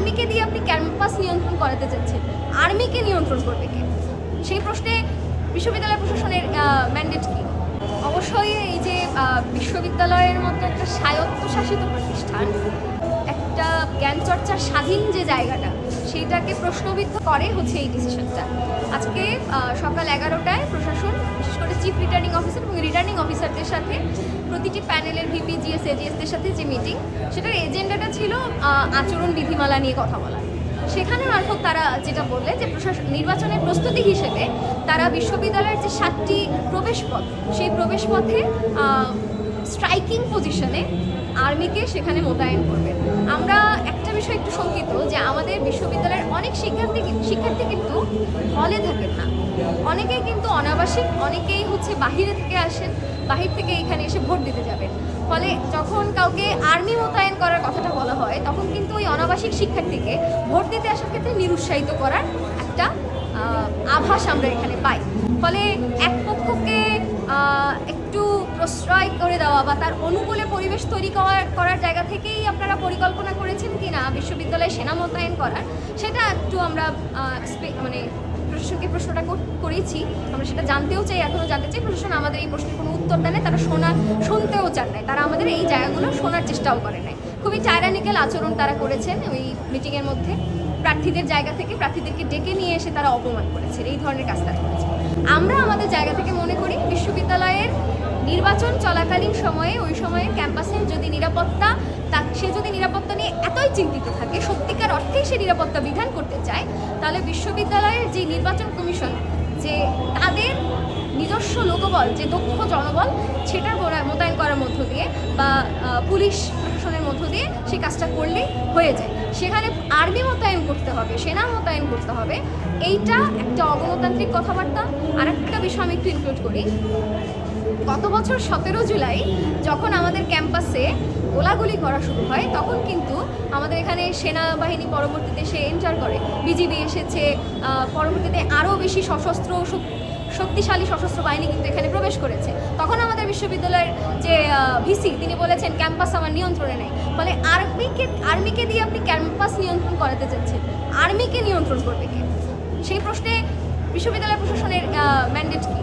আর্মিকে দিয়ে আপনি ক্যাম্পাস নিয়ন্ত্রণ করাতে চাচ্ছেন, আর্মিকে নিয়ন্ত্রণ করবে কে? সেই প্রশ্নে বিশ্ববিদ্যালয় প্রশাসনের ম্যান্ডেট কি? অবশ্যই এই যে বিশ্ববিদ্যালয়ের মতো একটা স্বায়ত্তশাসিত প্রতিষ্ঠান একটা জ্ঞান চর্চার স্বাধীন যে জায়গাটা, সেইটাকে প্রশ্নবিদ্ধ করে হচ্ছে এই ডিসিশনটা আজকে সকাল এগারোটায় প্রশাসন, বিশেষ করে চিফ রিটার্নিং অফিসার এবং রিটার্নিং অফিসারদের সাথে প্রতিটি প্যানেলের ভিপি জিএস এজিএসদের সাথে যে মিটিং সেটার এজেন্ডাটা ছিল আচরণ বিধিমালা নিয়ে কথা বলা। সেখানে মারফত তারা যেটা বললে যে প্রশাসন, নির্বাচনের প্রস্তুতি হিসেবে তারা বিশ্ববিদ্যালয়ের যে সাতটি প্রবেশপথ সেই প্রবেশপথে স্ট্রাইকিং পজিশনে আর্মিকে সেখানে মোতায়েন করবে। আমরা একটা বিষয় একটু শঙ্কিত যে আমাদের বিশ্ববিদ্যালয়ের অনেক শিক্ষার্থী শিক্ষার্থী কিন্তু হলে থাকেন না। অনেকেই কিন্তু অনাবাসিক, অনেকেই হচ্ছে বাহিরে থেকে আসেন, বাহির থেকে এখানে এসে ভোট দিতে যাবেন। ফলে যখন কাউকে আর্মি মোতায়েন করার কথাটা বলা হয়, তখন কিন্তু ওই অনাবাসিক শিক্ষার্থীকে ভোট দিতে আসার ক্ষেত্রে নিরুৎসাহিত করার একটা আভাস আমরা এখানে পাই। ফলে এক পক্ষকে বা তার অনুকূলে পরিবেশ তৈরি করার করার জায়গা থেকেই আপনারা পরিকল্পনা করেছেন কি না বিশ্ববিদ্যালয়ে সেনা মোতায়েন করার, সেটা একটু আমরা মানে প্রশাসনকে প্রশ্নটা কর- করেছি। আমরা সেটা জানতেও চাই এখনও জানতে চাই। প্রশাসন আমাদের এই প্রশ্নের কোনো উত্তর দেয় তারা শোনা, শুনতেও চান নাই। তারা আমাদের এই জায়গাগুলো শোনার চেষ্টাও করে নাই। খুবই টাইরানিক্যাল আচরণ তারা করেছেন ওই মিটিংয়ের মধ্যে। প্রার্থীদের জায়গা থেকে প্রার্থীদেরকে ডেকে নিয়ে এসে তারা অপমান করেছেন। এই ধরনের কাজ তারা করেছে আমরা আমাদের জায়গা থেকে মনে করি বিশ্ববিদ্যালয়ের নির্বাচন চলাকালীন সময়ে, ওই সময়ে ক্যাম্পাসের যদি নিরাপত্তা, তা সে যদি নিরাপত্তা নিয়ে এতই চিন্তিত থাকে, সত্যিকার অর্থেই সে নিরাপত্তা বিধান করতে চায়, তাহলে বিশ্ববিদ্যালয়ের যে নির্বাচন কমিশন, যে তাদের নিজস্ব লোকবল, যে দক্ষ জনবল সেটা মোতায়েন করার মধ্য দিয়ে বা পুলিশ দিয়ে সেই কাজটা করলেই হয়ে যায়। সেখানে আর্মি মোতায়েন করতে হবে, সেনা মোতায়েন করতে হবে। এইটা একটা অগণতান্ত্রিক কথাবার্তা। আর একটা বিষয় আমি একটু ইনক্লুড করি। গত বছর সতেরো জুলাই যখন আমাদের ক্যাম্পাসে গোলাগুলি করা শুরু হয়, তখন কিন্তু এখানে সেনাবাহিনী পরবর্তীতে সে এন্টার করে। বিজিবি এসেছে পরবর্তীতে আরও বেশি সশস্ত্র শক্তিশালী সশস্ত্র বাহিনী কিন্তু এখানে প্রবেশ করেছে। তখন আমাদের বিশ্ববিদ্যালয়ের যে ভিসি, তিনি বলেছেন ক্যাম্পাস আমার নিয়ন্ত্রণে নেই। ফলে আর্মিকে আর্মিকে দিয়ে আপনি ক্যাম্পাস নিয়ন্ত্রণ করাতে চাচ্ছেন। আর্মিকে নিয়ন্ত্রণ করবে কে? সেই প্রশ্নে বিশ্ববিদ্যালয় প্রশাসনের ম্যান্ডেট কী?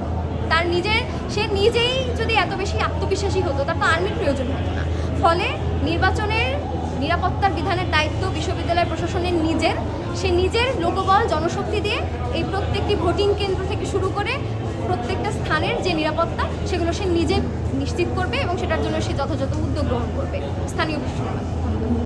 তার নিজের, সে নিজেই যদি এত বেশি আত্মবিশ্বাসী হতো, তার তো আর্মির প্রয়োজন হতো না। ফলে নির্বাচনের নিরাপত্তার বিধানের দায়িত্ব বিশ্ববিদ্যালয় প্রশাসনের নিজের সে নিজের লোকবল, জনশক্তি দিয়ে এই প্রত্যেকটি ভোটিং কেন্দ্র থেকে শুরু করে প্রত্যেকটা স্থানের যে নিরাপত্তা, সেগুলো সে নিজে নিশ্চিত করবে এবং সেটার জন্য সে যথাযথ উদ্যোগ গ্রহণ করবে স্থানীয় প্রশাসনের।